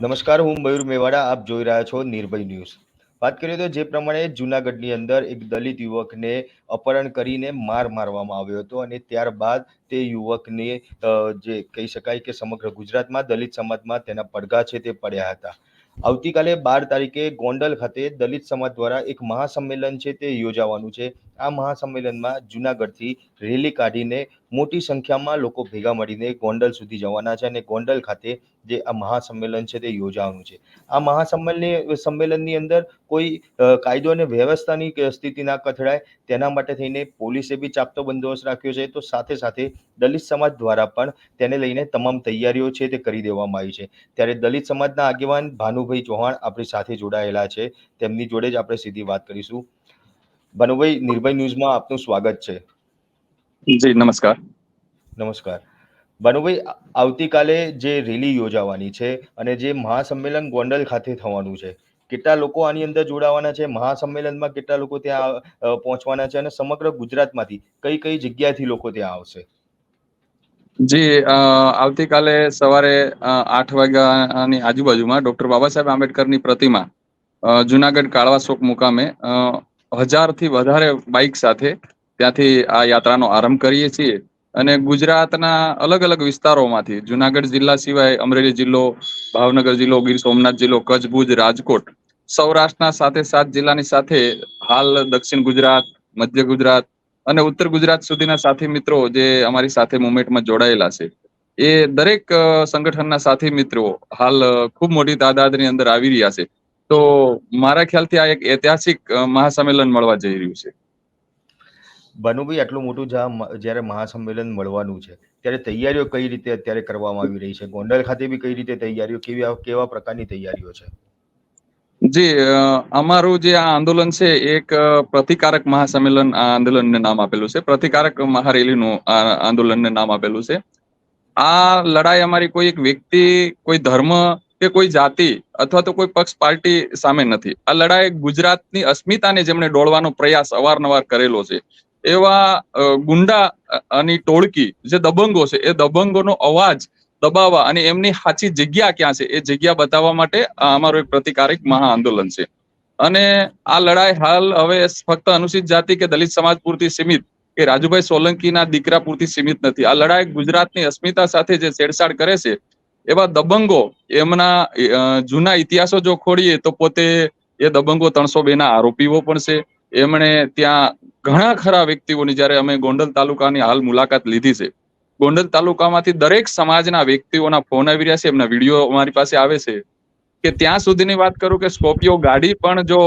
નમસ્કાર, હું મયુર મેવાડા, આપ જોઈ રહ્યા છો નિર્ભય ન્યૂઝ. વાત કરીએ તો જે પ્રમાણે જૂનાગઢની અંદર એક દલિત યુવકને અપહરણ કરીને માર મારવામાં આવ્યો હતો અને ત્યારબાદ તે યુવકને જે કહી શકાય કે સમગ્ર ગુજરાતમાં દલિત સમાજમાં તેના પડઘા છે તે પડ્યા હતા. આવતીકાલે બાર તારીખે ગોંડલ ખાતે દલિત સમાજ દ્વારા એક મહાસંમેલન છે તે યોજાવાનું છે. આ મહાસંમેલનમાં જૂનાગઢથી રેલી કાઢીને મોટી સંખ્યામાં લોકો ભેગા મળીને ગોંડલ સુધી જવાના છે અને ગોંડલ ખાતે જે આ મહાસંમેલન છે તે યોજાવાનું છે. આ મહાસંમેલન, સંમેલનની અંદર કોઈ કાયદો અને વ્યવસ્થાની સ્થિતિ ના કથળાય તેના માટે થઈને પોલીસે બી ચાપતો બંદોબસ્ત રાખ્યો છે. તો સાથે સાથે દલિત સમાજ દ્વારા પણ તેને લઈને તમામ તૈયારીઓ છે તે કરી દેવામાં આવી છે. ત્યારે દલિત સમાજના આગેવાન ભાનુભાઈ ચૌહાણ આપણી સાથે જોડાયેલા છે. તેમની જોડે જ આપણે સીધી વાત કરીશું. ભાનુભાઈ, નિર્ભય ન્યૂઝમાં આપનું સ્વાગત છે. જી નમસ્કાર. નમસ્કાર. ભાનુભાઈ આવતીકાલે જે રેલી યોજાવાની છે અને જે મહાસંમેલન ગોંડલ ખાતે થવાનું છે કેટલા લોકો આની અંદર જોડાવાના છે? મહાસંમેલનમાં કેટલા લોકો ત્યાં પહોંચવાના છે અને સમગ્ર ગુજરાતમાંથી કઈ કઈ જગ્યાએથી લોકો ત્યાં આવશે? જી આવતીકાલે સવારે આઠ વાગ્યાની આજુબાજુમાં ડોક્ટર બાબા સાહેબ આંબેડકરની પ્રતિમા જુનાગઢ કાળવા ચોક મુકામે હજારથી વધારે બાઇક સાથે ત્યાંથી આ યાત્રાનો આરંભ કરીએ છીએ અને ગુજરાતના અલગ અલગ વિસ્તારોમાંથી જુનાગઢ જિલ્લા સિવાય અમરેલી જિલ્લો, ભાવનગર જિલ્લો, ગીર સોમનાથ જિલ્લો કચ્છ ભુજ રાજકોટ, સૌરાષ્ટ્રના સાથે સાત જિલ્લાની સાથે હાલ દક્ષિણ ગુજરાત, મધ્ય ગુજરાત અને ઉત્તર ગુજરાત સુધીના સાથી મિત્રો જે અમારી સાથે મુવમેન્ટમાં જોડાયેલા છે. એ દરેક સંગઠનના સાથી મિત્રો હાલ ખૂબ મોટી તાદાદની અંદર આવી રહ્યા છે. તો મારા ખ્યાલથી આ એક ઐતિહાસિક મહાસંમેલન મળવા જઈ રહ્યું છે. ભાનુભાઈ આટલું મોટું જ્યારે મહાસંમેલન મળવાનું છે, ત્યારે તૈયારીઓ કઈ રીતે અત્યારે કરવામાં આવી રહી છે? ગોંડલ ખાતે બી કઈ રીતે તૈયારીઓ, કેવી કેવા પ્રકારની તૈયારીઓ છે? જી અમારું જે આ આંદોલન છે, એક પ્રતિકારક મહાસંમેલન આંદોલનને નામ આપેલું છે. પ્રતિકારક મહારેલીનું આ આંદોલનને નામ આપેલું છે. આ લડાઈ અમારી કોઈ એક વ્યક્તિ, કોઈ ધર્મ કે કોઈ જાતિ અથવા તો કોઈ પક્ષ, પાર્ટી સામે નથી. આ લડાઈ ગુજરાતની અસ્મિતાને જેમણે ડોળવાનો પ્રયાસ અવારનવાર કરેલો છે. એવા ગુંડા અને ટોળકી જે દબંગો છે, એ દબંગોનો અવાજ દબાવવા અને એમની સાચી જગ્યા ક્યાં છે, એ જગ્યા બતાવવા માટે અમારું એક પ્રતિકારક મહા આંદોલન છે. અને આ લડાઈ હાલ હવે ફક્ત અનુસૂચિત જાતિ કે દલિત સમાજ પૂરતી સીમિત કે રાજુભાઈ સોલંકીના દીકરા પૂરતી સીમિત નથી. આ લડાઈ ગુજરાતની અસ્મિતા સાથે જે છેડછાડ કરે છે, એવા દબંગો એમના જૂના ઇતિહાસો જો ખોડીએ તો પોતે એ દબંગો ત્રણસો બે ના આરોપીઓ પણ છે. એમણે ત્યાં ઘણા ખરા વ્યક્તિઓની જ્યારે અમે ગોંડલ તાલુકાની હાલ મુલાકાત લીધી છે, ગોંડલ તાલુકામાંથી દરેક સમાજના વ્યક્તિઓના ફોન આવી રહ્યા છે, એમના વીડિયો અમારી પાસે આવે છે, કે ત્યાં સુધીની વાત કરું કે સ્કોપિયો ગાડી પણ જો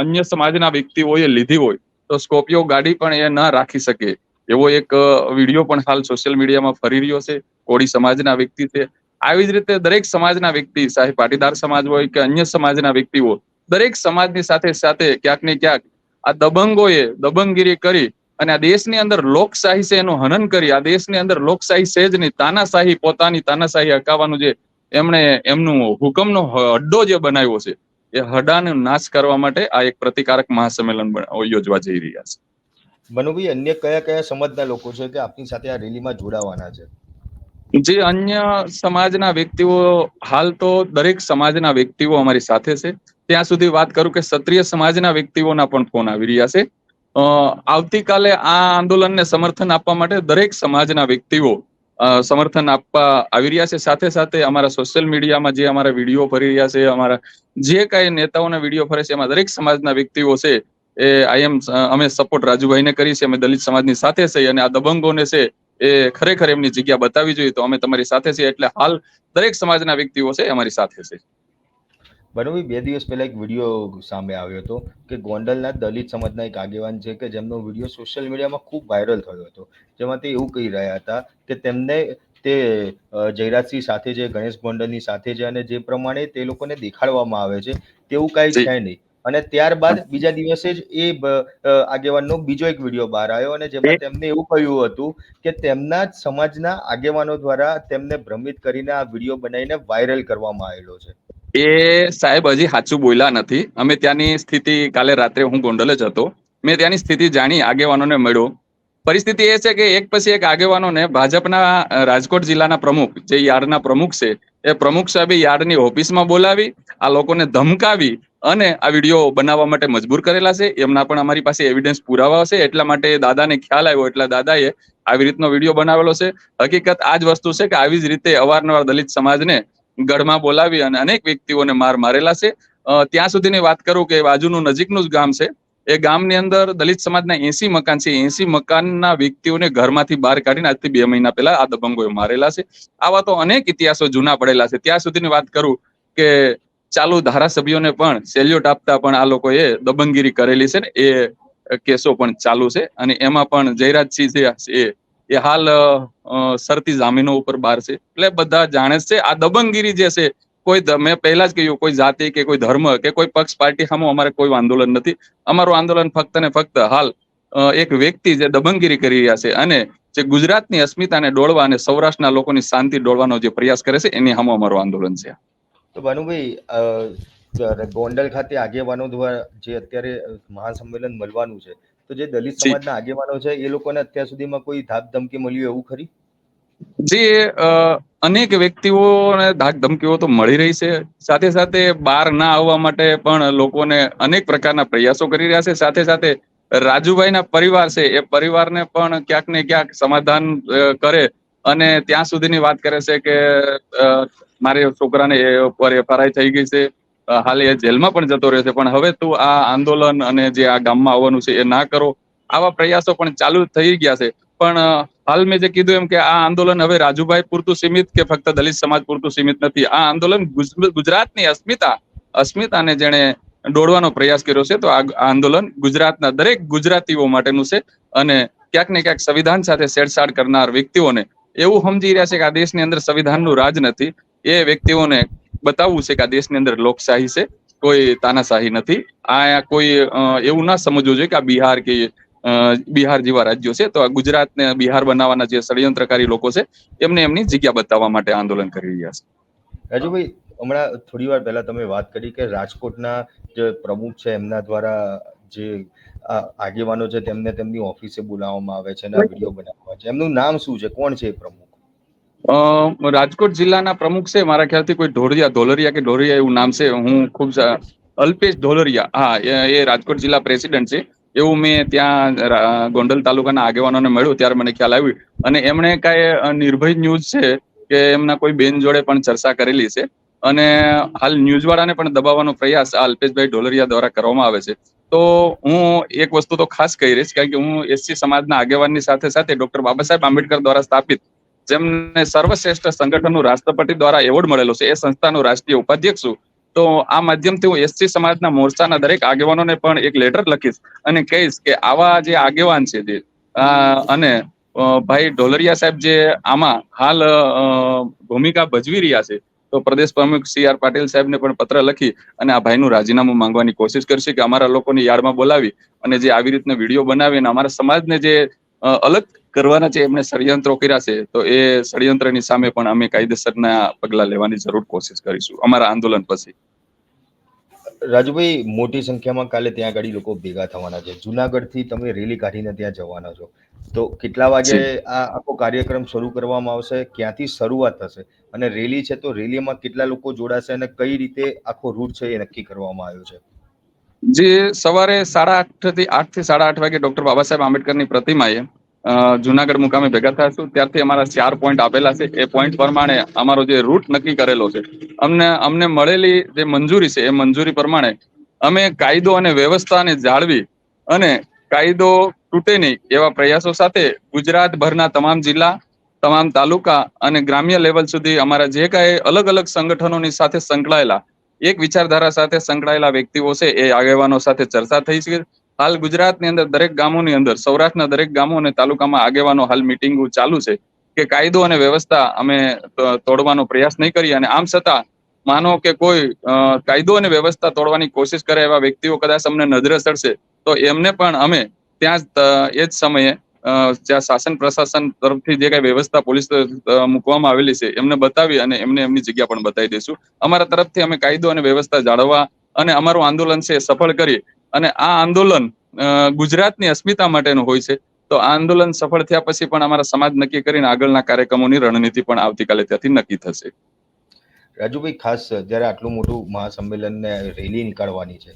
અન્ય સમાજના વ્યક્તિઓએ લીધી હોય, તો સ્કોપિયો ગાડી પણ એ ના રાખી શકે. એવો એક વીડિયો પણ હાલ સોશિયલ મીડિયામાં ફરી રહ્યો છે, કોળી સમાજના વ્યક્તિ છે. આવી જ રીતે દરેક સમાજના વ્યક્તિ ચાહે પાટીદાર સમાજ હોય કે અન્ય સમાજના વ્યક્તિઓ, દરેક સમાજની સાથે સાથે ક્યાંક ને ક્યાંક આ દબંગોએ દબંગગીરી કરી અને આ દેશની અંદર લોકશાહી છે એનું હનન કરી. આ દેશની અંદર લોકશાહી છે જ નહીં. તાનાશાહી પોતાની તાનાશાહી હકાવવાનું જે એમણે એમનું હુકમનો હડ્ડો જે બનાવ્યો છે એ હડાનો નાશ કરવા માટે આ એક પ્રતિકારક મહાસંમેલન યોજવા જઈ રહ્યા છે. મનુભાઈ અન્ય કયા કયા સમાજના લોકો છે કે આપની સાથે આ રેલીમાં જોડાવાના છે? જે અન્ય સમાજના વ્યક્તિઓ હાલ તો દરેક સમાજના વ્યક્તિઓ અમારી સાથે છે. ત્યાં સુધી વાત કરું કે ક્ષત્રિય સમાજના વ્યક્તિઓના પણ ફોન આવી રહ્યા છે. આવતીકાલે આ આંદોલનને સમર્થન આપવા માટે દરેક સમાજના વ્યક્તિઓ સમર્થન આપવા આવી રહ્યા છે. સાથે સાથે અમારા સોશિયલ મીડિયામાં જે અમારા વીડિયો ફરી રહ્યા છે, અમારા જે કઈ નેતાઓના વીડિયો ફરે છે, એમાં દરેક સમાજના વ્યક્તિઓ છે, એ આઈ એમ અમે સપોર્ટ રાજુભાઈને કરી છે, અમે દલિત સમાજની સાથે છે અને આ દબંગોને છે, એ ખરેખર એમની જગ્યા બતાવી જોઈએ તો અમે તમારી સાથે છીએ. એટલે હાલ દરેક સમાજના વ્યક્તિઓ છે અમારી સાથે છે. ભાનુભાઈ બે દિવસ પહેલા એક વીડિયો સામે આવ્યો હતો કે ગોંડલના દલિત સમાજના એક આગેવાન છે કે જેમનો વીડિયો સોશિયલ મીડિયામાં ખૂબ વાયરલ થયો હતો. જેમાં તે એવું કહી રહ્યા હતા કે તેમને તે જયરાજસિંહ સાથે છે ગણેશ ગોંડલની સાથે છે અને જે પ્રમાણે તે લોકોને દેખાડવામાં આવે છે તેવું કાંઈ. છે નહીં. અને ત્યારબાદ બીજા દિવસે જ એ આગેવાનનો બીજો એક વીડિયો બહાર આવ્યો અને જેમાં તેમને એવું કહ્યું હતું કે તેમના જ સમાજના આગેવાનો દ્વારા તેમને ભ્રમિત કરીને આ વીડિયો બનાવીને વાયરલ કરવામાં આવેલો છે. એ સાહેબ હજી સાચું બોલ્યા નથી. અમે ત્યાંની સ્થિતિ કાલે રાત્રે હું ગોંડલ જ હતો. મેં ત્યાંની સ્થિતિ જાણી, આગેવાનોને મળ્યો. પરિસ્થિતિ એ છે કે એક પછી એક આગેવાનોને ભાજપના રાજકોટ જિલ્લાના પ્રમુખ, જે યાર્ડના પ્રમુખ છે, એ પ્રમુખ સાહેબે યાર્ડની ઓફિસમાં બોલાવી, આ લોકોને ધમકાવી અને આ વીડિયો બનાવવા માટે મજબૂર કરેલા છે. એમના પણ અમારી પાસે એવિડન્સ પુરાવા છે. એટલા માટે દાદાને ખ્યાલ આવ્યો, એટલા દાદાએ આવી રીતનો વીડિયો બનાવેલો છે. હકીકત આ જ વસ્તુ છે કે આવી જ રીતે અવારનવાર દલિત સમાજને ગઢમાં બોલાવી અને અનેક વ્યક્તિઓને માર મારેલા છે. ત્યાં સુધીની વાત કરું કે બાજુનું નજીકનું જ ગામ છે. એ ગામની અંદર દલિત સમાજના એસી મકાન છે. એસી મકાનના વ્યક્તિઓને ઘરમાંથી બહાર કાઢીને આજથી બે મહિના પહેલા આ દબંગોએ મારેલા છે. આવા તો અનેક ઇતિહાસો જૂના પડેલા છે. ત્યાં સુધીની વાત કરું કે ચાલુ ધારાસભ્યોને પણ સેલ્યુટ આપતા પણ આ લોકોએ દબંગગીરી કરેલી છે ને. એ કેસો પણ ચાલુ છે અને એમાં પણ જયરાજસિંહ છે એ એ હાલ શરતી જામીનો ઉપર બહાર છે. એટલે બધા જાણે છે, આ દબંગગીરી જે છે, કોઈ મેં પહેલા જ કહ્યું, કોઈ જાતિ કે કોઈ ધર્મ કે કોઈ પક્ષ, પાર્ટી સામે અમારે કોઈ આંદોલન નથી. અમારું આંદોલન ફક્ત ને ફક્ત હાલ એક વ્યક્તિ જે દબંગગીરી કરી રહ્યા છે અને જે ગુજરાતની અસ્મિતાને ડોળવા અને સૌરાષ્ટ્રના લોકોની શાંતિ ડોળવાનો જે પ્રયાસ કરે છે, એની સામે અમારું આંદોલન છે. તો ભાનુભાઈ ગોંડલ ખાતે આગેવાનો દ્વારા જે અત્યારે મહાસંમેલન મળવાનું છે તો જે દલિત. સમાજના આગેવાનો છે એ લોકોને અત્યાર સુધીમાં કોઈ ધાક ધમકી મળ્યું એવું ખરી? જે અનેક વ્યક્તિઓને ધાક ધમકીઓ તો મળી રહી છે. સાથે સાથે બહાર ના આવવા માટે પણ લોકોને અનેક પ્રકારના પ્રયાસો કરી રહ્યા છે. સાથે સાથે રાજુભાઈના પરિવાર છે એ પરિવારને પણ ક્યાંક ને ક્યાંક સમાધાન કરે અને ત્યાં સુધીની વાત કરે છે કે મારે છોકરાને એ ઉપર એફઆરઆઈ થઈ ગઈ છે. હાલ એ જેલમાં પણ જતો રહ્યો છે. પણ હવે તું આ આંદોલન અને જે આ ગામમાં આવવાનું છે એ ના કરો. આવા પ્રયાસો પણ ચાલુ થઈ ગયા છે. પણ હાલ મેં જે કીધું એમ કે આ આંદોલન હવે રાજુભાઈ પૂરતું સીમિત કે ફક્ત દલિત સમાજ પૂરતું સીમિત નથી. આ આંદોલન ગુજરાતની અસ્મિતા, અસ્મિતાને જેણે દોડવાનો પ્રયાસ કર્યો છે, તો આ આંદોલન ગુજરાતના દરેક ગુજરાતીઓ માટેનું છે અને ક્યાંક ને ક્યાંક સંવિધાન સાથે છેડછાડ કરનાર વ્યક્તિઓને. એવું સમજી રહ્યા છે કે આ દેશની અંદર સંવિધાનનું રાજ નથી. એ વ્યક્તિઓને બતાવવું છે કે આ દેશની અંદર લોકશાહી છે કોઈ તાનાશાહી નથી. આ કોઈ એવું ના સમજવું જોઈએ કે આ બિહાર કે બિહાર જેવા રાજ્યો છે. તો આ ગુજરાતને બિહાર બનાવવાના જે ષડયંત્રકારી લોકો છે એમને એમની જગ્યા બતાવવા માટે આંદોલન કરી રહ્યા છે. રાજુભાઈ હમણાં થોડી વાર પહેલા તમે વાત કરી કે રાજકોટના જે પ્રમુખ છે એમના દ્વારા જે આગેવાનો છે તેમને તેમની ઓફિસે બોલાવવામાં આવે છે અને વીડિયો બનાવવામાં આવે છે. એમનું નામ શું છે? કોણ છે એ પ્રમુખ? રાજકોટ જિલ્લાના પ્રમુખ છે. મારા ખ્યાલથી કોઈ ઢોરિયા ધોલરિયા કે ઢોરિયા એવું નામ છે. હું ખૂબ અલ્પેશ ઢોલરિયા. હા, એ- રાજકોટ જિલ્લા પ્રેસિડેન્ટ છે. એવું મેં ત્યાં ગોંડલ તાલુકાના આગેવાનોને મળ્યું. ત્યારે મને ખ્યાલ આવ્યું. અને એમણે કાંઈ નિર્ભય ન્યૂઝ છે કે એમના કોઈ બેન જોડે પણ ચર્ચા કરેલી છે. અને હાલ ન્યૂઝવાળાને પણ દબાવવાનો પ્રયાસ આ અલ્પેશભાઈ ઢોલરિયા દ્વારા કરવામાં આવે છે. તો હું એક વસ્તુ તો ખાસ કહી રહીશ કારણ કે હું એસસી સમાજના આગેવાનની સાથે સાથે ડોક્ટર બાબા સાહેબ આંબેડકર દ્વારા સ્થાપિત જેમને સર્વશ્રેષ્ઠ સંગઠનનું રાષ્ટ્રપતિ દ્વારા એવોર્ડ મળેલો છે, એ સંસ્થાનો રાષ્ટ્રીય ઉપાધ્યક્ષ છું. તો આ માધ્યમથી હું એસસી સમાજના મોરચાના દરેક આગેવાનોને પણ એક લેટર લખીશ અને કહીશ કે આવા જે આગેવાન છે જે અને ભાઈ ઢોલરિયા સાહેબ જે આમાં હાલ ભૂમિકા ભજવી રહ્યા છે, તો પ્રદેશ પ્રમુખ સી આર પાટીલ સાહેબને પણ પત્ર લખી અને આ ભાઈનું રાજીનામું માંગવાની કોશિશ કરશે કે અમારા લોકોને યાર્ડમાં બોલાવી અને જે આવી રીતના વીડિયો બનાવીને અમારા સમાજને જે અલગ કરવાના છે એમને ષડયંત્રો કર્યા છે તો એ ષડયંત્રની સામે પણ અમે કાયદેસરના પગલા લેવાની જરૂર કોશિશ કરીશું. અમારા આંદોલન પછી. રાજુભાઈ મોટી સંખ્યામાં કાલે ત્યાં આગળ લોકો ભેગા થવાના છે. જુનાગઢથી તમે રેલી કાઢીને ત્યાં જવાના છો. તો કેટલા વાગે આ આખો કાર્યક્રમ શરૂ કરવામાં આવશે? ક્યાંથી શરૂઆત થશે? અને રેલી છે તો રેલીમાં કેટલા લોકો જોડાશે અને કઈ રીતે આખો રૂટ છે એ નક્કી કરવામાં આવ્યો છે? જે સવારે સાડા આઠથી આઠથી સાડા આઠ વાગે ડોક્ટર બાબા સાહેબ આંબેડકરની પ્રતિમાએ જુનાગઢ મુકામે ભેગા થશું ત્યારથી અમારા ચાર પોઈન્ટ આપેલા છે. એ પોઈન્ટ પ્રમાણે અમારો જે રૂટ નક્કી કરેલો છે. અમને અમને મળેલી જે મંજૂરી છે, એ મંજૂરી પ્રમાણે અમે કાયદો અને વ્યવસ્થાને જાળવી અને કાયદો તૂટે નહીં એવા પ્રયાસો સાથે ગુજરાતભરના તમામ જિલ્લા, તમામ તાલુકા અને ગ્રામ્ય લેવલ સુધી અમારા જે કાંઈ અલગ અલગ સંગઠનોની સાથે સંકળાયેલા, એક વિચારધારા સાથે સંકળાયેલા વ્યક્તિઓ છે એ આગેવાનો સાથે ચર્ચા થઈ છે. હાલ ગુજરાતની અંદર દરેક ગામોની અંદર, સૌરાષ્ટ્રના દરેક ગામો અને તાલુકામાં આગેવાનો હાલ મિટિંગો ચાલુ છે કે કાયદો અને વ્યવસ્થા અમે તોડવાનો પ્રયાસ નહીં કરીએ અને આમ છતાં માનો કે કોઈ કાયદો અને વ્યવસ્થા તોડવાની કોશિશ કરે એવા વ્યક્તિઓ કદાચ અમને નજરે ચડશે તો એમને પણ અમે ત્યાં એ જ સમયે જ્યાં શાસન પ્રશાસન તરફથી જે કઈ વ્યવસ્થા પોલીસ મૂકવામાં આવેલી છે, એમને બતાવી અને એમને એમની જગ્યા પણ બતાવી દઈશું. અમારા તરફથી અમે કાયદો અને વ્યવસ્થા જાળવવા અને અમારું આંદોલન છે સફળ કરી અને આ આંદોલન ગુજરાતની અસ્મિતા માટેનું હોય છે. તો આ આંદોલન સફળ થયા પછી પણ અમારા સમાજ નક્કી કરીને આગળના કાર્યક્રમોની રણનીતિ પણ આવતીકાલે ત્યાંથી નક્કી થશે. રાજુભાઈ, ખાસ જ્યારે આટલું મોટું મહાસંમેલનને રેલી નીકાળવાની છે.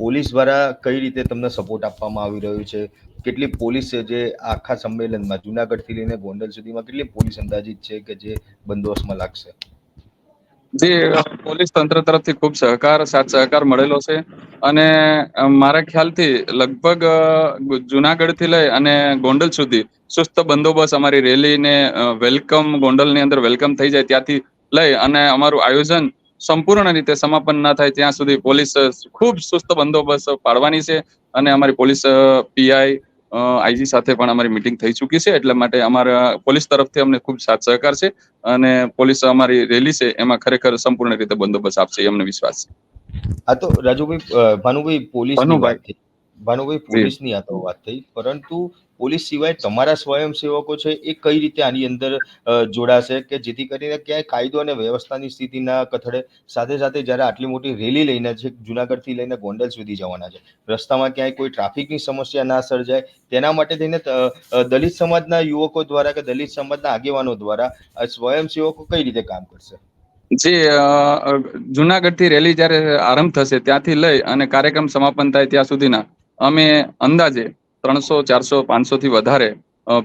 પોલીસ દ્વારા કઈ રીતે તમને સપોર્ટ આપવામાં આવી રહ્યો છે? કેટલી પોલીસ જે આખા સંમેલનમાં, જુનાગઢથી લઈને ગોંડલ સુધીમાં કેટલી પોલીસ અંદાજિત છે કે જે બંદોબસ્તમાં લાગશે? જે પોલીસ તંત્ર તરફથી ખૂબ સહકાર, સાથ સહકાર મળેલો છે અને મારા ખ્યાલથી લગભગ જુનાગઢથી લઈ અને ગોંડલ સુધી સુસ્ત બંદોબસ્ત અમારી રેલીને વેલકમ, ગોંડલની અંદર વેલકમ થઈ જાય ત્યાંથી લઈ અને અમારું આયોજન સંપૂર્ણ રીતે સમાપન ના થાય ત્યાં સુધી પોલીસ ખૂબ સુસ્ત બંદોબસ્ત પાડવાની છે અને અમારી પોલીસ પીઆઈ આઈજી સાથે પણ અમારી મિટિંગ થઈ ચૂકી છે એટલા માટે અમારા પોલીસ તરફથી અમને ખૂબ સાથ સહકાર છે અને પોલીસ અમારી રેલી છે એમાં ખરેખર સંપૂર્ણ રીતે બંદોબસ્ત આપશે અમને વિશ્વાસ છે. આ તો રાજુભાઈ ભાનુભાઈ પોલીસ ભાનુભાઈ. ભાનુભાઈ પોલીસની આ તો વાત થઈ પરંતુ પોલીસ સિવાય તમારા સ્વયંસેવકો છે, એ કઈ રીતે આની અંદર જોડાશે કે જેથી કરીને ક્યાંય કાયદો અને વ્યવસ્થાની સ્થિતિના કથળે? સાથે સાથે જ્યારે આટલી મોટી રેલી લઈને છે, જુનાગઢથી લઈને ગોંડલ સુધી જવાના છે, રસ્તામાં ક્યાંય કોઈ ટ્રાફિકની સમસ્યા ના સર્જાય? તેના માટે થઈને દલિત સમાજના યુવકો દ્વારા કે દલિત સમાજના આગેવાનો દ્વારા સ્વયંસેવકો કઈ રીતે કામ કરશે? જે જુનાગઢથી રેલી જ્યારે આરંભ થશે, ત્યાંથી લઈ અને કાર્યક્રમ સમાપન થાય ત્યાં સુધીના, અમે અંદાજે ત્રણસો, ચારસો પાંચસો થી વધારે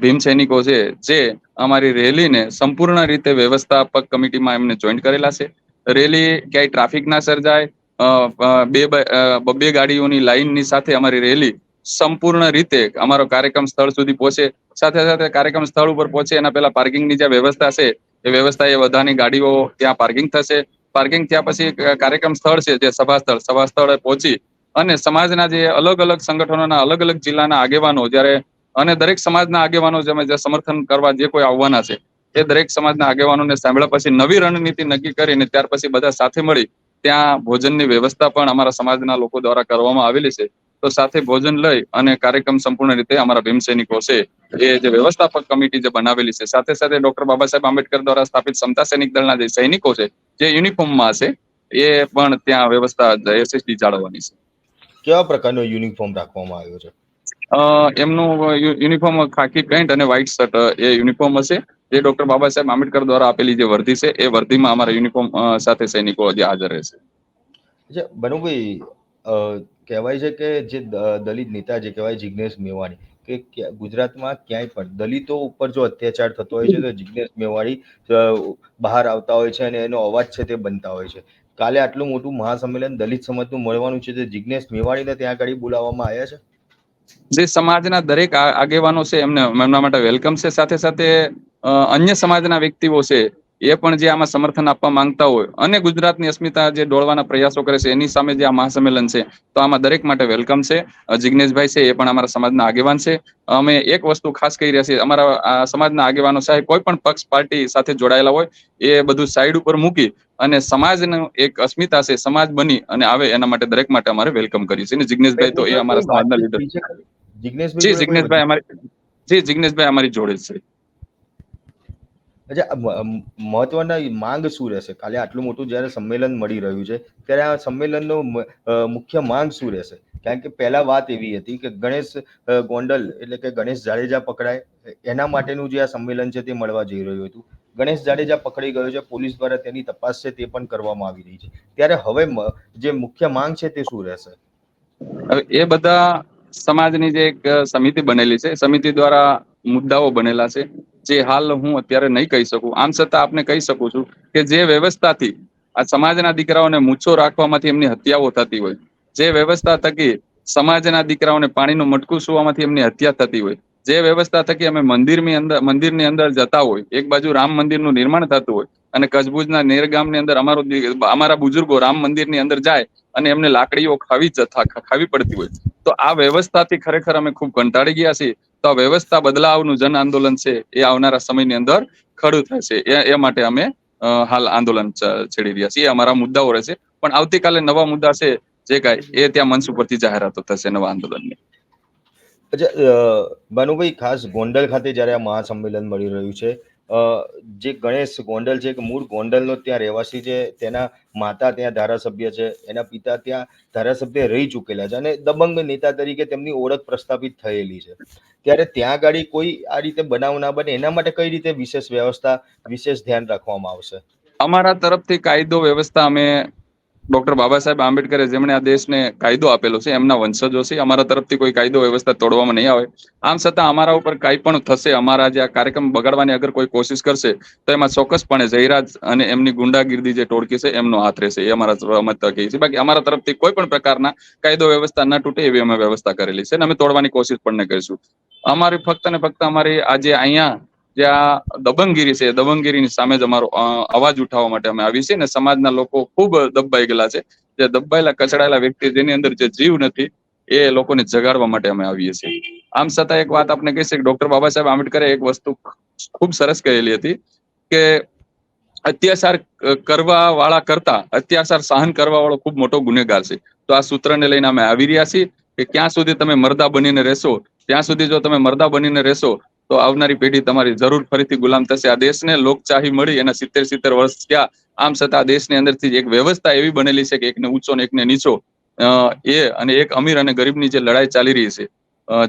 ભીમ સૈનિકો છે, જે અમારી રેલીને સંપૂર્ણ રીતે વ્યવસ્થાપક કમિટીમાં એમને જોઈન્ટ કરેલા છે. રેલી ક્યાંય ટ્રાફિક ના સર્જાય બે બબ્બે ગાડીઓની લાઈનની સાથે અમારી રેલી સંપૂર્ણ રીતે અમારો કાર્યક્રમ સ્થળ સુધી પહોંચે. સાથે સાથે કાર્યક્રમ સ્થળ ઉપર પહોંચે, એના પહેલા પાર્કિંગની જે વ્યવસ્થા છે, એ વ્યવસ્થા એ બધાની ગાડીઓ ત્યાં પાર્કિંગ થશે. પાર્કિંગ થયા પછી કાર્યક્રમ સ્થળ છે, જે સભા સ્થળ સભા સ્થળે પહોંચી અને સમાજના જે અલગ અલગ સંગઠનોના અલગ અલગ જિલ્લાના આગેવાનો જ્યારે અને દરેક સમાજના આગેવાનો જે સમર્થન કરવા જે કોઈ આવવાના છે, એ દરેક સમાજના આગેવાનોને સાંભળ્યા પછી નવી રણનીતિ નક્કી કરીને ત્યાર પછી બધા સાથે મળી ત્યાં ભોજનની વ્યવસ્થા પણ અમારા સમાજના લોકો દ્વારા કરવામાં આવેલી છે. તો સાથે ભોજન લઈ અને કાર્યક્રમ સંપૂર્ણ રીતે અમારા ભીમ સૈનિકો છે, એ જે વ્યવસ્થાપક કમિટી જે બનાવેલી છે, સાથે સાથે ડોક્ટર બાબા સાહેબ આંબેડકર દ્વારા સ્થાપિત સમતા સૈનિક દળના જે સૈનિકો છે, જે યુનિફોર્મમાં છે, એ પણ ત્યાં વ્યવસ્થા એસએસડી જાળવવાની છે. કેવા પ્રકારનો યુનિફોર્મ રાખવામાં આવ્યો છે? એમનું યુનિફોર્મ ખાકી પેન્ટ અને વ્હાઇટ શર્ટ એ યુનિફોર્મ હશે. જે ડોક્ટર બાબા સાહેબ આંબેડકર દ્વારા આપેલી જે વર્દી છે એ વર્દીમાં અમારા યુનિફોર્મ સાથે સૈનિકો જે હાજર રહેશે. બનુભાઈ કહેવાય છે કે જે દલિત નેતા જે કહેવાય જિગ્નેશ મેવાણી કે ગુજરાતમાં ક્યાંય પણ દલિતો ઉપર જો અત્યાચાર થતો હોય છે તો જિગ્નેશ મેવાણી બહાર આવતા હોય છે અને એનો અવાજ છે તે બનતા હોય છે. કાલે આટલું મોટું મહાસંમેલન દલિત સમાજનું મળવાનું છે, તે જિગ્નેશ મેવાણીને ત્યાં આગળ બોલાવવામાં આવ્યા છે? જે સમાજના દરેક આગેવાનો છે, એમને, એમના માટે વેલકમ છે. સાથે સાથે અન્ય સમાજના વ્યક્તિઓ છે એ પણ જે આમાં સમર્થન આપવા માંગતા હોય અને ગુજરાતની અસ્મિતા જે ડોળવાના પ્રયાસો કરે છે એની સામે જે આ મહાસંમેલન છે તો આમાં દરેક માટે વેલકમ છે. જિજ્ઞેશભાઈ છે એ પણ અમારા સમાજના આગેવાન છે. અમે એક વસ્તુ ખાસ કહી રહ્યા છીએ અમારા સમાજના આગેવાનો સાહેબ કોઈ પણ પક્ષ પાર્ટી સાથે જોડાયેલા હોય એ બધું સાઈડ ઉપર મૂકી અને સમાજનું એક અસ્મિતા છે સમાજ બની અને આવે એના માટે દરેક માટે અમારે વેલકમ કરી છે અને જિગ્નેશભાઈ તો એ અમારા સમાજના લીડર જિગ્નેશભાઈ જી જોડે અમારી જી જિજ્ઞેશભાઈ અમારી જોડે છે. અચ્છા મહત્વના માંગ શું રહેશે? કાલે આટલું મોટું જ્યારે સંમેલન મળી રહ્યું છે, ત્યારે આ સંમેલનનો મુખ્ય માંગ શું રહેશે? કારણ કે પહેલા વાત એવી હતી કે ગણેશ ગોંડલ એટલે કે ગણેશ જાડેજા પકડાય એના માટેનું જે આ સંમેલન છે તે મળવા જઈ રહ્યું હતું. ગણેશ જાડેજા પકડી ગયો છે, પોલીસ દ્વારા તેની તપાસ છે તે પણ કરવામાં આવી રહી છે. ત્યારે હવે જે મુખ્ય માંગ છે તે શું રહેશે? હવે એ બધા સમાજની જે એક સમિતિ બનેલી છે, સમિતિ દ્વારા મુદ્દાઓ બનેલા છે. જે હાલ હું અત્યારે નહીં કહી શકું. આમ છતાં આપને કહી શકું છું કે જે વ્યવસ્થાથી આ સમાજના દીકરાઓને મૂછો રાખવામાંથી એમની હત્યાઓ થતી હોય, જે વ્યવસ્થા થકી સમાજના દીકરાઓને પાણીનું મટકું સુવામાંથી એમની હત્યા થતી હોય, જે વ્યવસ્થા થકી અમે મંદિરની અંદર મંદિરની અંદર જતા હોય, એક બાજુ રામ મંદિરનું નિર્માણ થતું હોય અને કચ્છભુજના નેર ગામની અંદર અમારો અમારા બુજુર્ગો રામ મંદિરની અંદર જાય અને એમને લાકડીઓ ખાવી જતા ખાવી પડતી હોય. તો આ વ્યવસ્થાથી ખરેખર અમે ખૂબ કંટાળી ગયા છીએ. તો આ વ્યવસ્થા બદલાવનું જન આંદોલન છે એ આવનારા સમયની અંદર ખડું થશે. એ માટે અમે હાલ આંદોલન છેડી રહ્યા છીએ. અમારા મુદ્દાઓ રહેશે. પણ આવતીકાલે નવા મુદ્દા છે જે કાંઈ, એ ત્યાં મંચ ઉપરથી જાહેરાતો થશે નવા આંદોલનની. અચ્છા ભાનુભાઈ, ખાસ ગોંડલ ખાતે જ્યારે આ મહાસંમેલન મળી રહ્યું છે જે ગણેશ ગોંડલ છે, કે મૂળ ગોંડલનો ત્યાં રહેવાસી છે, તેના માતા ત્યાં ધારાસભ્ય છે, એના પિતા ત્યાં ધારાસભ્ય રહી ચૂકેલા છે અને દબંગ નેતા તરીકે તેમની ઓળખ પ્રસ્થાપિત થયેલી છે. ત્યારે ત્યાં ગાડી કોઈ આ રીતે બનાવ ના બને, એના માટે કઈ રીતે વિશેષ વ્યવસ્થા, વિશેષ ધ્યાન રાખવામાં આવશે? અમારા તરફથી કાયદો વ્યવસ્થા અમે ડોક્ટર બાબા સાહેબ આંબેડકરે જેમણે આ દેશને કાયદો આપેલો છે, એમના વંશજો છે, અમારા તરફથી કોઈ કાયદો વ્યવસ્થા તોડવામાં નહીં આવે. આમ છતાં અમારા ઉપર કાંઈ પણ થશે, અમારા જે આ કાર્યક્રમ બગાડવાની અગર કોઈ કોશિશ કરશે, તો એમાં ચોક્કસપણે જયરાજ અને એમની ગુંડાગીર્દી જે ટોળકી છે, એમનો હાથ રહેશે, એ અમારા મત કહીએ છીએ. બાકી અમારા તરફથી કોઈ પણ પ્રકારના કાયદો વ્યવસ્થા ન તૂટે, એવી અમે વ્યવસ્થા કરેલી છે અને અમે તોડવાની કોશિશ પણ ન કરીશું. અમારી ફક્ત ને ફક્ત અમારી આજે અહીંયા જે આ છે, દબંગગીરીની સામે જ અમારો અવાજ ઉઠાવવા માટે અમે આવી છીએ અને સમાજના લોકો ખૂબ દબાઈ ગયેલા છે. જે દબાયેલા, કચડાયેલા વ્યક્તિ જેની અંદર જે જીવ નથી, એ લોકોને જગાડવા માટે અમે આવીએ છીએ. આમ છતાં એક વાત આપણે કહીશ કે ડોક્ટર બાબા સાહેબ આંબેડકરે એક વસ્તુ ખૂબ સરસ કહેલી હતી કે અત્યાચાર કરવા વાળા કરતા, અત્યાચાર સહન કરવા વાળો ખૂબ મોટો ગુનેગાર છે. તો આ સૂત્રને લઈને અમે આવી રહ્યા છીએ કે ક્યાં સુધી તમે મરદા બનીને રહેશો, ત્યાં સુધી જો તમે મરદા બનીને રહેશો તો આવનારી પેઢી તમારી જરૂર ફરીથી ગુલામ થશે. આ દેશને લોકચાહી મળી એના સિત્તેર સિત્તેર વર્ષ થયા. આમ છતાં આ દેશની અંદરથી એક વ્યવસ્થા એવી બનેલી છે કે એકને ઊંચો ને એકને નીચો એ અને એક અમીર અને ગરીબની જે લડાઈ ચાલી રહી છે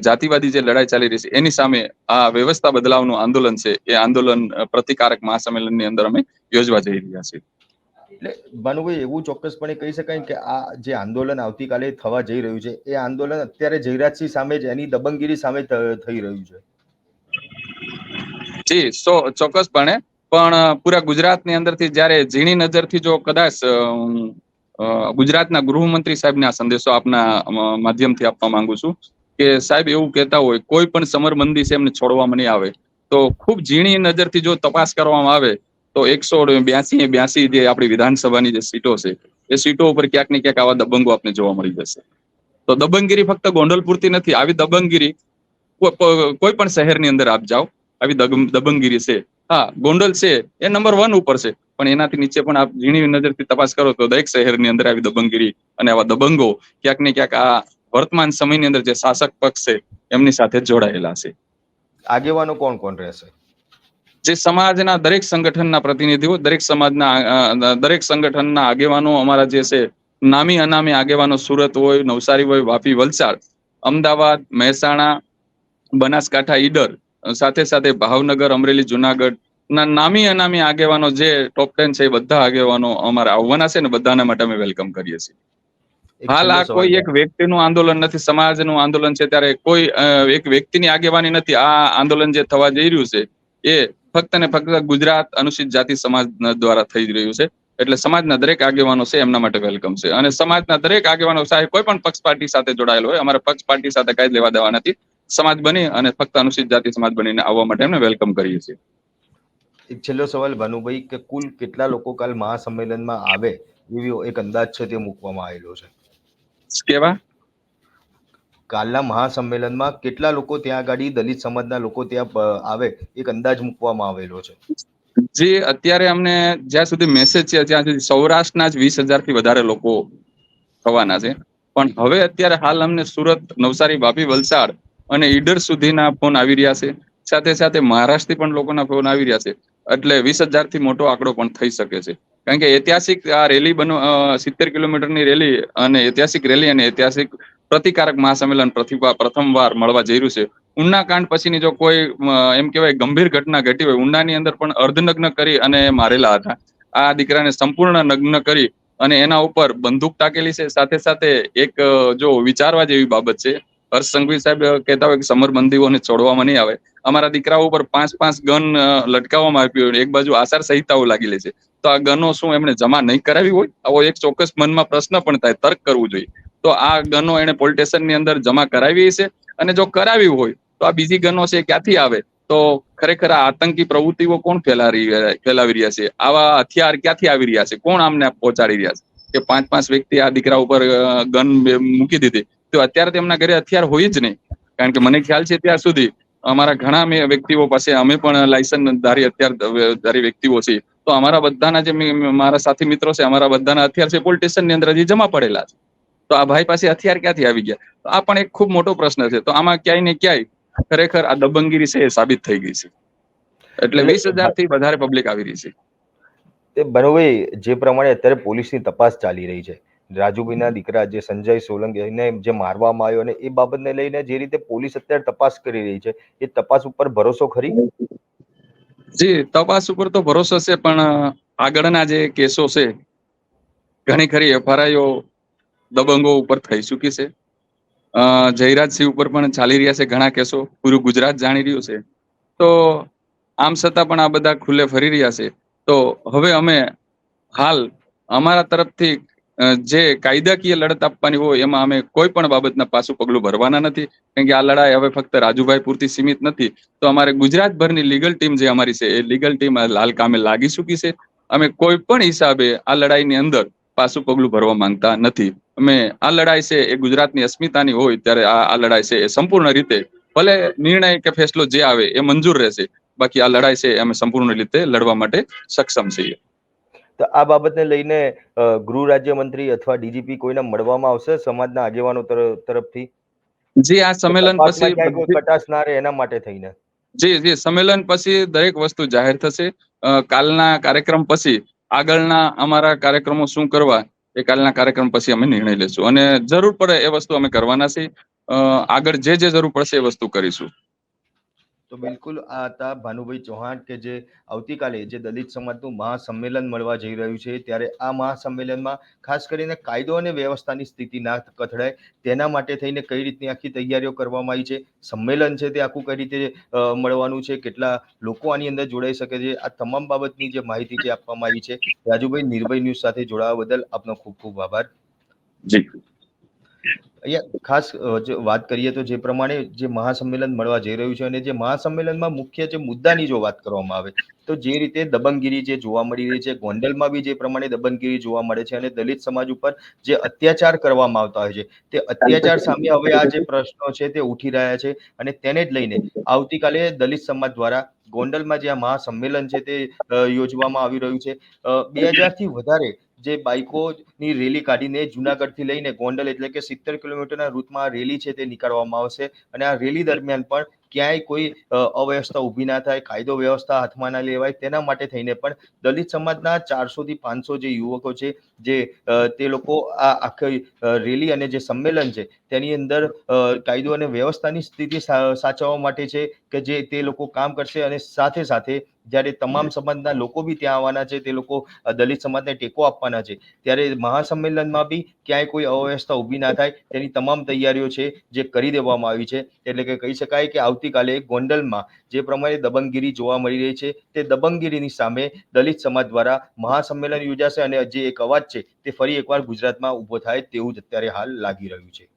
જાતિવાદી જે લડાઈ ચાલી રહી છે, એની સામે આ વ્યવસ્થા બદલાવનું આંદોલન છે. એ આંદોલન પ્રતિકારક મહાસંમેલનની અંદર અમે યોજવા જઈ રહ્યા છીએ. એટલે ભાનુભાઈ, એવું ચોક્કસપણે કહી શકાય કે આ જે આંદોલન આવતીકાલે થવા જઈ રહ્યું છે, એ આંદોલન અત્યારે જયરાજસિંહ સામે જ, એની દબંગગીરી સામે થઈ રહ્યું છે. જી, સો, ચોક્કસપણે. પણ પૂરા ગુજરાતની અંદરથી જ્યારે ઝીણી નજરથી જો કદાચ ગુજરાતના ગૃહમંત્રી સાહેબને આ સંદેશો આપના માધ્યમથી આપવા માંગુ છું કે સાહેબ એવું કહેતા હોય, કોઈ પણ સમરબંધી એમને છોડવામાં નહીં આવે. તો ખૂબ ઝીણી નજરથી જો તપાસ કરવામાં આવે, તો એકસો બ્યાસી બ્યાસી જે આપણી વિધાનસભાની જે સીટો છે, એ સીટો ઉપર ક્યાંક ને ક્યાંક આવા દબંગો આપને જોવા મળી જશે. તો દબંગગીરી ફક્ત ગોંડલ પૂરતી નથી, આવી દબંગગીરી કોઈ પણ શહેરની અંદર આપ જાઓ આવી દબંગગીરી છે. હા ગોંડલ છે એ નંબર વન ઉપર છે. પણ એનાથી નીચે પણ આપ ઝીણી નજરથી તપાસ કરો તો દરેક શહેરની અંદર આવી દબંગગીરી અને આવા દબંગો ક્યાંક ને ક્યાંક આ વર્તમાન સમયની અંદર જે શાસક પક્ષ છે એમની સાથે જોડાયેલા છે. આગેવાનો કોણ કોણ રહેશે? જે સમાજના દરેક સંગઠનના પ્રતિનિધિઓ દરેક સમાજના દરેક સંગઠનના આગેવાનો અમારા જે છે નામી અનામી આગેવાનો સુરત હોય નવસારી હોય વાપી વલસાડ અમદાવાદ મહેસાણા બનાસકાંઠા ઈડર સાથે સાથે ભાવનગર અમરેલી જુનાગઢ ના નામી અનામી આગેવાનો જે ટોપ ટેન છે એ બધા આગેવાનો અમારા આવવાના છે ને બધાના માટે અમે વેલકમ કરીએ છીએ. હાલ આ કોઈ એક વ્યક્તિનું આંદોલન નથી સમાજનું આંદોલન છે ત્યારે કોઈ એક વ્યક્તિની આગેવાની નથી. આ આંદોલન જે થવા જઈ રહ્યું છે એ ફક્ત ને ફક્ત ગુજરાત અનુસૂચિત જાતિ સમાજ દ્વારા થઈ રહ્યું છે. એટલે સમાજના દરેક આગેવાનો છે એમના માટે વેલકમ છે. અને સમાજના દરેક આગેવાનો સાહેબ કોઈ પણ પક્ષ પાર્ટી સાથે જોડાયેલો હોય અમારે પક્ષ પાર્ટી સાથે કઈ લેવા દેવા નથી. સમાજ બની અને ફક્ત અનુસૂચિત જાતિ સમાજ બનીને આવવા માટે એમને વેલકમ કરીએ છીએ. એક છેલ્લો સવાલ ભાનુભાઈ કે કુલ કેટલા લોકો કાલ મહાસંમેલનમાં આવે એવી એક અંદાજ છે તે મૂકવામાં આવેલો છે? કેવા? કાલના મહાસંમેલનમાં કેટલા લોકો ત્યાં ગાડી દલિત સમાજના લોકો ત્યાં આવે એક અંદાજ મૂકવામાં આવેલો છે. જે અત્યારે અમને જ્યાં સુધી મેસેજ છે ત્યાં સુધી સૌરાષ્ટ્રના જ વીસથી વધારે લોકો થવાના છે. પણ હવે અત્યારે હાલ અમને સુરત નવસારી વાપી વલસાડ અને ઈડર સુધીના ફોન આવી રહ્યા છે. સાથે સાથે મહારાષ્ટ્રથી પણ લોકોના ફોન આવી રહ્યા છે. એટલે વીસથી મોટો આંકડો પણ થઈ શકે છે. કારણ કે ઐતિહાસિક આ રેલી બનો સિત્તેર કિલોમીટરની રેલી અને ઐતિહાસિક રેલી અને ઐતિહાસિક પ્રતિકારક મહાસંમેલન પ્રથમવાર મળવા જઈ રહ્યું છે. ઉના કાંડ પછીની જો કોઈ એમ કહેવાય ગંભીર ઘટના ઘટી હોય ઉનાની અંદર પણ અર્ધનગ્ન કરી અને મારેલા હતા. આ દીકરાને સંપૂર્ણ નગ્ન કરી અને એના ઉપર બંદૂક ટાકેલી છે. સાથે સાથે એક જો વિચારવા જેવી બાબત છે હર્ષ સંઘવી સાહેબ કહેતા હોય કે સમરબંધીઓને છોડવામાં નહીં આવે. અમારા દીકરાઓ ઉપર પાંચ પાંચ ગન લટકાવવામાં આવ્યું એક બાજુ આસાર સંહિતાઓ લાગેલી છે. તો આ ગનો શું એમણે જમા નહીં કરાવી હોય? આવો એક ચોક્કસ મનમાં પ્રશ્ન પણ થાય, તર્ક કરવું જોઈએ. તો આ ગનો એને પોલીસની અંદર જમા કરાવી છે અને જો કરાવી હોય, તો આ બીજી ગનો છે ક્યાંથી આવે? તો ખરેખર આ આતંકી પ્રવૃત્તિઓ કોણ ફેલાવી ફેલાવી રહ્યા છે? આવા હથિયાર ક્યાંથી આવી રહ્યા છે? કોણ આમને પહોંચાડી રહ્યા છે? કે પાંચ પાંચ વ્યક્તિ આ દીકરા ઉપર ગન મૂકી દીધી. તો અત્યારે તેમના ઘરે હથિયાર હોય જ નહીં. કારણ કે મને ખ્યાલ છે ત્યાં સુધી અમારા ઘણા મેં વ્યક્તિઓ પાસે અમે પણ લાયસન્સ ધારી અત્યાર ધારી વ્યક્તિઓ છીએ. તો અમારા બધાના જે મારા સાથી મિત્રો છે અમારા બધાના હથિયાર છે પોલીસ સ્ટેશનની અંદર હજી જમા પડેલા છે. તો આ ભાઈ પાસે હથિયાર ક્યાંથી આવી ગયા? તો આ પણ એક ખૂબ મોટો પ્રશ્ન છે. તો આમાં ક્યાંય ને ક્યાંય ખરેખર આ દબંગગીરી છે એ સાબિત થઈ ગઈ છે. એટલે વીસ હજારથી વધારે પબ્લિક આવી રહી છે. તે બનોભાઈ જે પ્રમાણે અત્યારે પોલીસની તપાસ ચાલી રહી છે. રાજુભાઈના દીકરા જે સંજય સોલંકીને જે મારવામાં આવ્યો અને એ બાબતને લઈને જે રીતે પોલીસ અત્યારે તપાસ કરી રહી છે, એ તપાસ ઉપર ભરોસો ખરી? જી, તપાસ ઉપર તો ભરોસો છે, પણ આગળના જે કેસો છે, ઘણી ખરી એફઆરઆઈઓ દબંગો ઉપર થઈ ચૂકી છે. જયરાજસિંહ ઉપર પણ ચાલી રહ્યા છે ઘણા કેસો, પૂરું ગુજરાત જાણી રહ્યું છે. તો, આમ છતાં પણ આ બધા ખુલ્લે ફરી રહ્યા છે. તો, હવે અમે હાલ અમારા તરફથી જે કાયદાકીય લડત આપવાની હોય, એમાં અમે કોઈ પણ બાબતના પાછું પગલું ભરવાના નથી. કારણ કે આ લડાઈ હવે ફક્ત રાજુભાઈ પૂરતી સીમિત નથી. તો અમારે ગુજરાતભરની લીગલ ટીમ જે અમારી છે, એ લીગલ ટીમ લાલ કામે લાગી ચૂકી છે. અમે કોઈ પણ હિસાબે આ લડાઈની અંદર પાછું પગલું ભરવા માંગતા નથી. અમે આ લડાઈ છે, એ ગુજરાતની અસ્મિતાની હોય, ત્યારે આ લડાઈ છે, એ સંપૂર્ણ રીતે, ભલે નિર્ણય કે ફેસલો જે આવે, એ મંજૂર રહેશે. બાકી આ લડાઈ છે અમે સંપૂર્ણ રીતે લડવા માટે સક્ષમ છીએ. તો આ બાબતને લઈને ગૃહ ગૃહ રાજ્યમંત્રી અથવા ડીજીપી કોઈને મળવામાં આવશે સમાજના આગેવાનો તરફથી? જે આ સંમેલન પછી કટાશ ના રહે એના માટે થઈને? જી જી સંમેલન પછી દરેક વસ્તુ જાહેર થશે. કાલના કાર્યક્રમ પછી આગળના અમારા કાર્યક્રમો શું કરવા એ કાલના કાર્યક્રમ પછી અમે નિર્ણય લેશું. અને જરૂર પડે એ વસ્તુ અમે કરવાના છીએ. આગળ જે જે જરૂર પડશે એ વસ્તુ કરીશું. તો બિલકુલ આ હતા ભાનુભાઈ ચૌહાણ કે જે આવતીકાલે જે દલિત સમાજનું મહાસંમેલન મળવા જઈ રહ્યું છે, ત્યારે આ મહાસંમેલનમાં ખાસ કરીને કાયદો અને વ્યવસ્થાની સ્થિતિ ના કથળાય, તેના માટે થઈને કઈ રીતની આખી તૈયારીઓ કરવામાં આવી છે, સંમેલન છે તે આખું કઈ રીતે મળવાનું છે, કેટલા લોકો આની અંદર જોડાઈ શકે છે, આ તમામ બાબતની જે માહિતી છે આપવામાં આવી છે. રાજુભાઈ નિર્ભય ન્યૂઝ સાથે જોડાવા બદલ આપનો ખૂબ ખૂબ આભાર. જી. અહીંયા ખાસ વાત કરીએ તો જે પ્રમાણે જે મહાસંમેલન મળવા જઈ રહ્યું છે અને જે મહાસંમેલનમાં મુખ્ય જે મુદ્દાની જો વાત કરવામાં આવે, તો જે રીતે દબંગગીરી જે જોવા મળી રહી છે, ગોંડલમાં બી જે પ્રમાણે દબંગગીરી જોવા મળે છે અને દલિત સમાજ ઉપર જે અત્યાચાર કરવામાં આવતા હોય છે, તે અત્યાચાર સામે હવે આ જે પ્રશ્નો છે તે ઉઠી રહ્યા છે અને તેને જ લઈને આવતીકાલે દલિત સમાજ દ્વારા ગોંડલમાં જે આ મહાસંમેલન છે તે યોજવામાં આવી રહ્યું છે. બે હજારથી વધારે જે બાઇકોની રેલી કાઢીને જુનાગઢથી લઈને ગોંડલ એટલે કે સિત્તેર કિલોમીટરના રૂટમાં રેલી છે તે નીકાળવામાં આવશે. અને આ રેલી દરમિયાન પણ ક્યાંય કોઈ અવ્યવસ્થા ઊભી ના થાય, કાયદો વ્યવસ્થા હાથમાં ના લેવાય, તેના માટે થઈને પણ દલિત સમાજના ચારસો થી પાંચસો જે યુવકો છે, જે તે લોકો આ આખી રેલી અને જે સંમેલન છે, તેની અંદર કાયદો અને વ્યવસ્થાની સ્થિતિ સાચવવા માટે છે કે જે તે લોકો કામ કરશે અને સાથે સાથે જ્યારે તમામ સમાજના લોકો બી ત્યાં આવવાના છે, તે લોકો દલિત સમાજને ટેકો આપવાના છે, ત્યારે મહાસંમેલનમાં બી ક્યાંય કોઈ અવ્યવસ્થા ઊભી ના થાય, તેની તમામ તૈયારીઓ છે જે કરી દેવામાં આવી છે, એટલે કે કહી શકાય કે આવતીકાલે ગોંડલમાં જે પ્રમાણે દબંગગીરી જોવા મળી રહી છે, તે દબંગગીરીની સામે દલિત સમાજ દ્વારા મહાસંમેલન યોજાશે અને જે એક અવાજ છે, તે ફરી એકવાર ગુજરાતમાં ઊભો થાય તેવું જ અત્યારે હાલ લાગી રહ્યું છે.